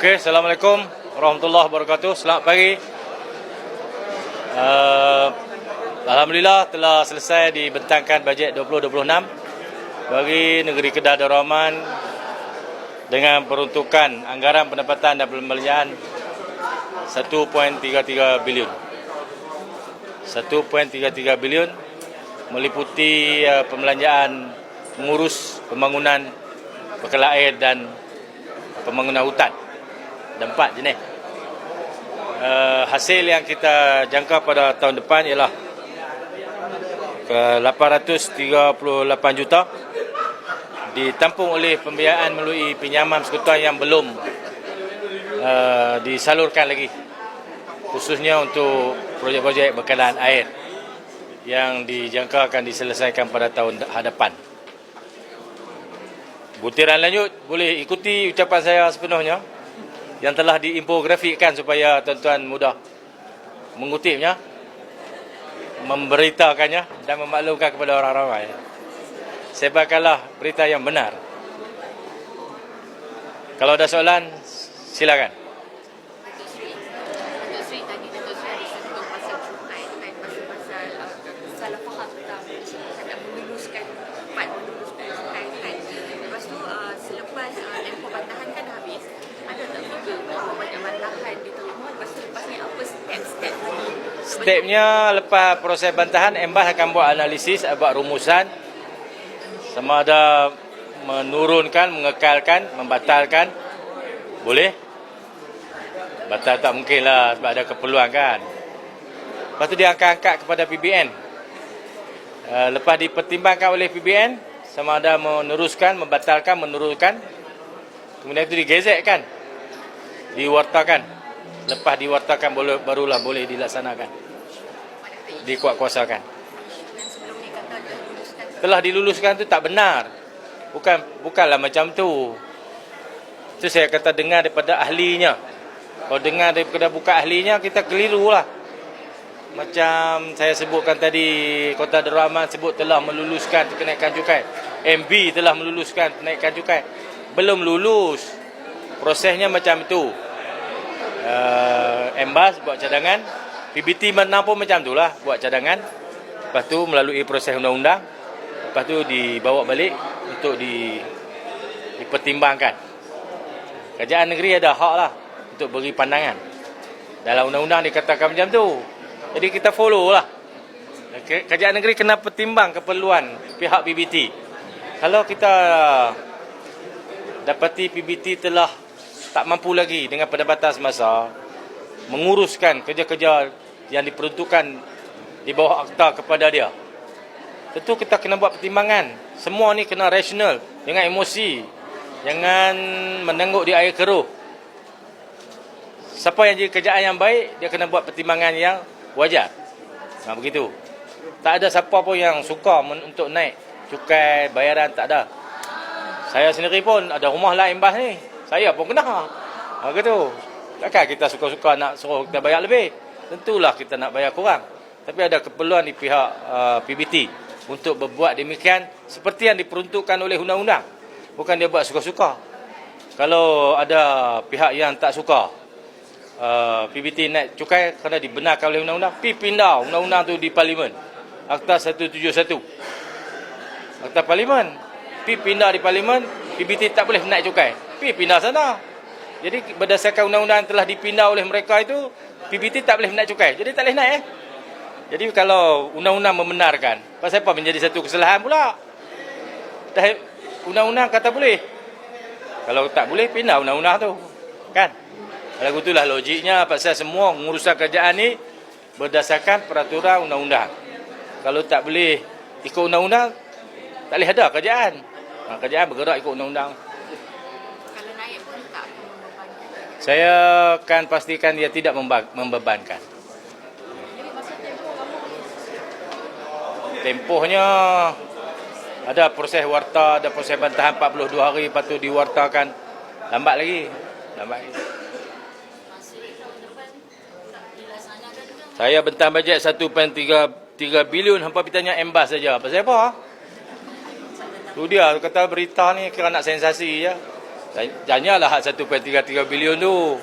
Okey, Assalamualaikum warahmatullahi wabarakatuh. Selamat pagi. Uh, Alhamdulillah telah selesai dibentangkan bajet 2026 bagi negeri Kedah Darul Rahman dengan peruntukan anggaran pendapatan dan pembelanjaan 1.33 bilion. 1.33 bilion meliputi uh, pembelanjaan mengurus pembangunan bekal air dan pembangunan hutan. Ada empat jenis. Uh, hasil yang kita jangka pada tahun depan ialah ke 838 juta ditampung oleh pembiayaan melalui pinjaman sekutuan yang belum uh, disalurkan lagi khususnya untuk projek-projek bekalan air yang dijangka akan diselesaikan pada tahun hadapan. Butiran lanjut boleh ikuti ucapan saya sepenuhnya yang telah diinfografikkan supaya tuan-tuan mudah mengutipnya, memberitakannya dan memaklumkan kepada orang ramai. Sebarkanlah berita yang benar. Kalau ada soalan, silakan. Datuk Seri, Datuk Seri tadi Datuk Seri ada sentuh pasal Jumaat kan pasal-pasal uh, salah faham tentang nak meluluskan empat meluluskan Jumaat kan. Lepas tu uh, selepas uh, tempoh bantahan kan dah habis, ada tak figure berapa banyak bantahan diterima lepas tu lepas ni apa step-step lagi? Stepnya lepas proses bantahan, Embas akan buat analisis, buat rumusan sama ada menurunkan, mengekalkan, membatalkan. Boleh? Batal tak mungkin lah sebab ada keperluan kan. Lepas tu dia akan angkat kepada PBN. Uh, lepas dipertimbangkan oleh PBN, sama ada meneruskan, membatalkan, menurunkan. Kemudian itu digezetkan. Diwartakan. Lepas diwartakan barulah boleh dilaksanakan. Dikuat-kuasakan. Telah diluluskan tu tak benar. Bukan bukanlah macam tu. Itu saya kata dengar daripada ahlinya. Kalau dengar daripada buka ahlinya, kita keliru lah. Macam saya sebutkan tadi, Kota Darul Rahman sebut telah meluluskan kenaikan cukai. MB telah meluluskan kenaikan cukai. Belum lulus. Prosesnya macam itu. Uh, Embas buat cadangan. PBT mana pun macam tu lah. Buat cadangan. Lepas tu melalui proses undang-undang. Lepas tu dibawa balik untuk di, dipertimbangkan. Kerajaan negeri ada hak lah untuk beri pandangan. Dalam undang-undang dikatakan macam tu. Jadi kita follow lah. Ke- Kerajaan negeri kena pertimbang keperluan pihak PBT. Kalau kita dapati PBT telah tak mampu lagi dengan pendapatan semasa menguruskan kerja-kerja yang diperuntukkan di bawah akta kepada dia. Tentu kita kena buat pertimbangan. Semua ni kena rasional, dengan emosi. Jangan menengguk di air keruh. Siapa yang jadi kerjaan yang baik, dia kena buat pertimbangan yang wajar. Nah, begitu. Tak ada siapa pun yang suka untuk naik cukai bayaran, tak ada. Saya sendiri pun ada rumah lah imbas ni. Saya pun kena. Ha, gitu. Takkan kita suka-suka nak suruh kita bayar lebih. Tentulah kita nak bayar kurang. Tapi ada keperluan di pihak uh, PBT untuk berbuat demikian seperti yang diperuntukkan oleh undang-undang. Bukan dia buat suka-suka. Kalau ada pihak yang tak suka uh, PBT naik cukai kerana dibenarkan oleh undang-undang, pi pindah undang-undang tu di parlimen. Akta 171. Akta parlimen. Pi pindah di parlimen, PBT tak boleh naik cukai. Pi pindah sana. Jadi berdasarkan undang-undang telah dipindah oleh mereka itu, PBT tak boleh naik cukai. Jadi tak boleh naik eh. Jadi kalau undang-undang membenarkan, pasal apa menjadi satu kesalahan pula? Dah undang-undang kata boleh. Kalau tak boleh pindah undang-undang tu. Kan? Lagu itulah logiknya pasal semua pengurusan kerajaan ni berdasarkan peraturan undang-undang. Kalau tak boleh ikut undang-undang, tak boleh ada kerajaan. Ha, kerajaan bergerak ikut undang-undang. kalau naik pun tak akan membebankan. Saya akan pastikan dia tidak membebankan. Tempohnya ada proses warta, ada proses bantahan 42 hari lepas tu diwartakan. Lambat lagi. Lambat lagi. Saya bentang bajet 1.3 bilion hampa pergi tanya embas saja. Pasal apa? Tu dia kata berita ni kira nak sensasi je. Tanyalah hak 1.33 bilion tu.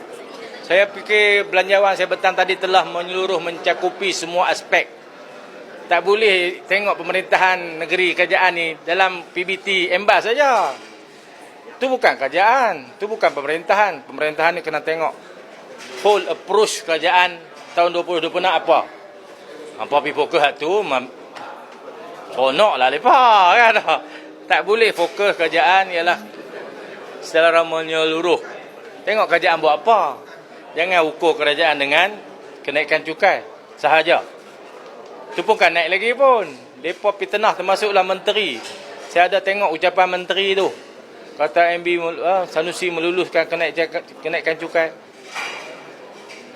Saya fikir belanjawan saya petang tadi telah menyeluruh mencakupi semua aspek. Tak boleh tengok pemerintahan negeri kerajaan ni dalam PBT embas saja. Tu bukan kerajaan, tu bukan pemerintahan. Pemerintahan ni kena tengok whole approach kerajaan tahun 2020 nak apa. Apa pergi fokus tu seronok lah lepas kan. Tak boleh fokus kerajaan ialah secara menyeluruh. Tengok kerajaan buat apa. Jangan ukur kerajaan dengan kenaikan cukai sahaja. Tu pun kan naik lagi pun. Mereka fitnah termasuklah menteri. Saya ada tengok ucapan menteri tu. Kata MB ah, Sanusi meluluskan kenaik, kenaikan cukai.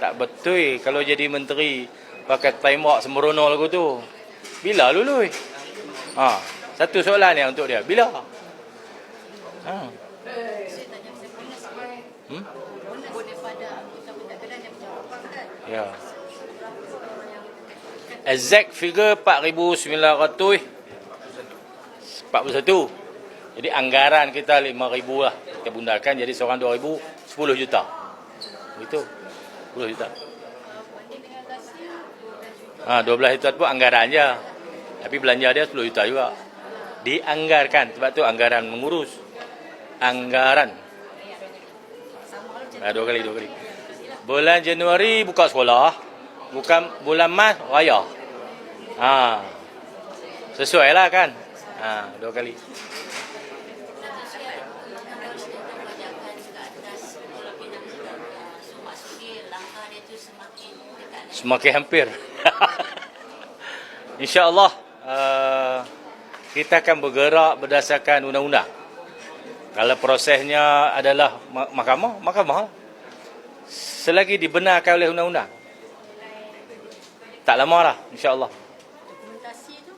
Tak betul kalau jadi menteri pakai tembak sembrono lagu tu. Bila lulus? Ha, satu soalan ni untuk dia. Bila? Ha. Saya tanya saya pernah sebagai Hmm? Ya. Exact figure 4,941. Jadi anggaran kita 5,000 lah. Kita bundakan jadi seorang 2,000, 10 juta. Begitu. 10 juta. Ha, 12 juta pun anggaran je. Tapi belanja dia 10 juta juga. Dianggarkan. Sebab tu anggaran mengurus. Anggaran. Ha, dua kali, dua kali. Bulan Januari buka sekolah. Bukan bulan Mac raya. Ha. Sesuai lah kan? Ha, dua kali. Semakin hampir. InsyaAllah uh, kita akan bergerak berdasarkan undang-undang. Kalau prosesnya adalah ma- mahkamah, mahkamah. lah. Selagi dibenarkan oleh undang-undang. Tak lama lah, insyaAllah. Settle.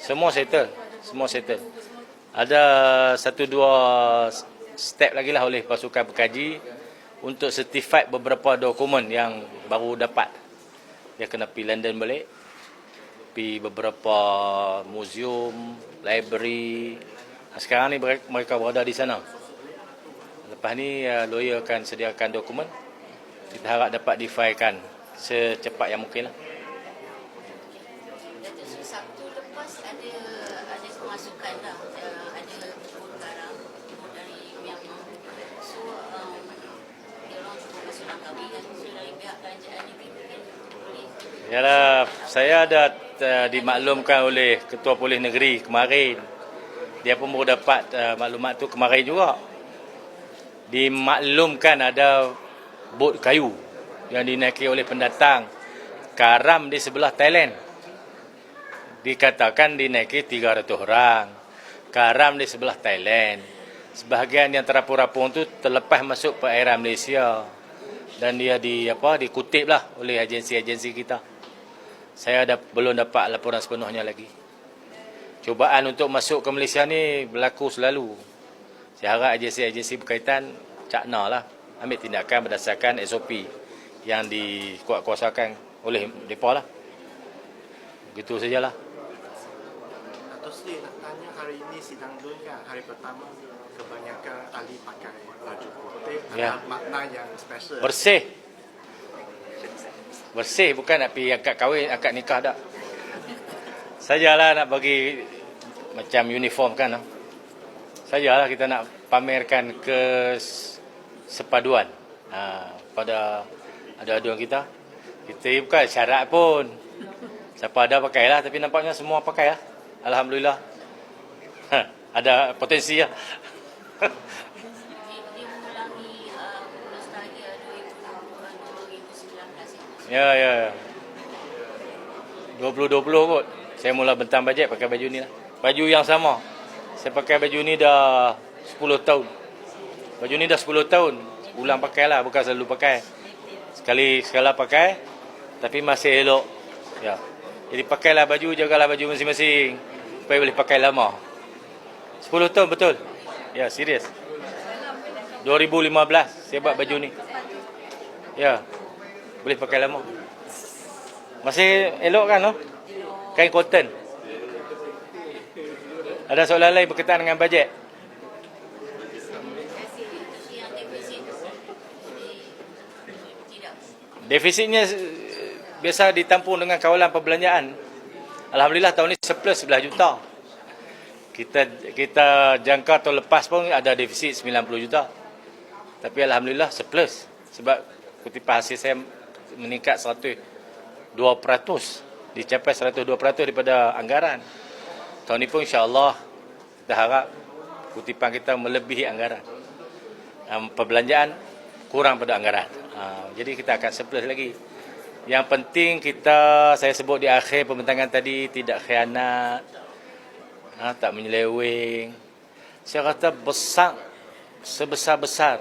Semua settle. Semua settle. Ada satu dua step lagi lah oleh pasukan pekaji untuk certified beberapa dokumen yang baru dapat. Dia kena pergi London balik. Pergi beberapa museum, library. Sekarang ni mereka berada di sana. Lepas ni uh, lawyer akan sediakan dokumen. Kita harap dapat difailkan secepat yang mungkin lah. Lah so um, kan Yalah, saya ada uh, dimaklumkan oleh Ketua Polis Negeri kemarin. Dia pun baru dapat uh, maklumat tu kemarin juga. Dimaklumkan ada bot kayu yang dinaiki oleh pendatang karam di sebelah Thailand. Dikatakan dinaiki 300 orang. Karam di sebelah Thailand. Sebahagian yang terapur-rapur tu terlepas masuk perairan Malaysia dan dia di apa dikutip lah oleh agensi-agensi kita. Saya ada, belum dapat laporan sepenuhnya lagi. Cubaan untuk masuk ke Malaysia ni berlaku selalu. Saya harap agensi-agensi berkaitan cakna lah. Ambil tindakan berdasarkan SOP yang dikuat-kuasakan oleh mereka lah. Begitu sajalah. Dato' Sri nak tanya hari ini sidang dun kan hari pertama kebanyakan ahli pakai baju putih Ya. ada makna yang special. Bersih. Bersih bukan nak pergi akad kahwin, akad nikah tak. Sajalah nak bagi macam uniform kan. ah. Sajalah kita nak pamerkan ke sepaduan ha, pada ada-aduan kita. Kita bukan syarat pun. Siapa ada pakailah tapi nampaknya semua pakai lah. Alhamdulillah. Ha, ada potensi lah. dia, dia mengulangi nostalgia 2020 2019 itu Ya, ya. ya. 2020 kot. Saya mula bentang bajet pakai baju ni lah. Baju yang sama. Saya pakai baju ni dah 10 tahun. Baju ni dah 10 tahun. Ulang pakai lah, bukan selalu pakai. Sekali sekala pakai, tapi masih elok. Ya. Jadi pakailah baju, jagalah baju masing-masing. Supaya boleh pakai lama. 10 tahun betul. Ya, serius. 2015 saya buat baju ni. Ya. Boleh pakai lama. Masih elok kan no? kain cotton. Ada soalan lain berkaitan dengan bajet? Defisitnya eh, biasa ditampung dengan kawalan perbelanjaan. Alhamdulillah tahun ini surplus 11 juta. Kita kita jangka tahun lepas pun ada defisit 90 juta. Tapi alhamdulillah surplus sebab kutipan hasil saya meningkat 100 2% dicapai 102% daripada anggaran. Tahun ni pun insya-Allah kita harap kutipan kita melebihi anggaran. Um, perbelanjaan kurang pada anggaran. Uh, jadi kita akan surplus lagi. Yang penting kita saya sebut di akhir pembentangan tadi tidak khianat, ha, tak menyeleweng. Saya kata besar sebesar-besar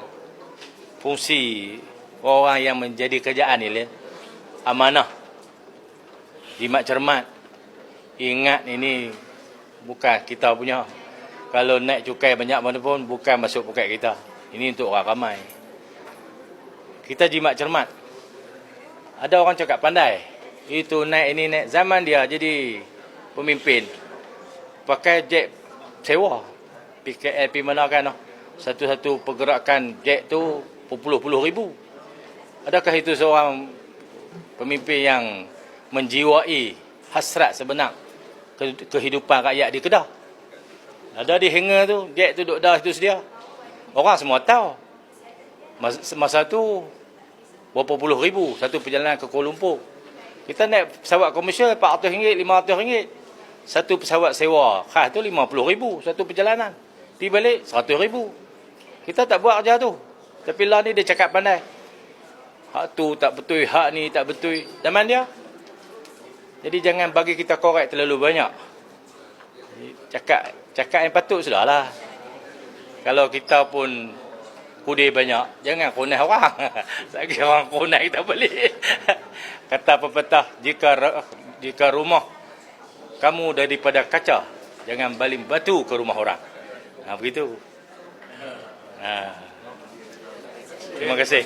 fungsi orang yang menjadi kerjaan ni amanah jimat cermat. Ingat ini bukan kita punya. Kalau naik cukai banyak mana pun bukan masuk poket kita. Ini untuk orang ramai. Kita jimat cermat. Ada orang cakap pandai. Itu naik ini naik zaman dia jadi pemimpin. Pakai jet sewa. PKL pergi mana kan satu-satu pergerakan jet tu berpuluh-puluh ribu. Adakah itu seorang pemimpin yang menjiwai hasrat sebenar ke- kehidupan rakyat di Kedah ada di hangar tu jet tu duduk dah itu sedia orang semua tahu masa, masa tu berapa puluh ribu satu perjalanan ke Kuala Lumpur kita naik pesawat komersial RM400, RM500 satu pesawat sewa khas tu RM50,000 satu perjalanan. Pergi balik RM100,000. Kita tak buat kerja tu. Tapi lah ni dia cakap pandai. Hak tu tak betul, hak ni tak betul. Zaman dia. Jadi jangan bagi kita korek terlalu banyak. Cakap cakap yang patut sudahlah. Kalau kita pun kudai banyak, jangan kunai orang. Lagi orang kunai kita boleh. Kata pepatah, jika jika rumah kamu daripada kaca, jangan baling batu ke rumah orang. Ha, begitu. Ha. Terima kasih.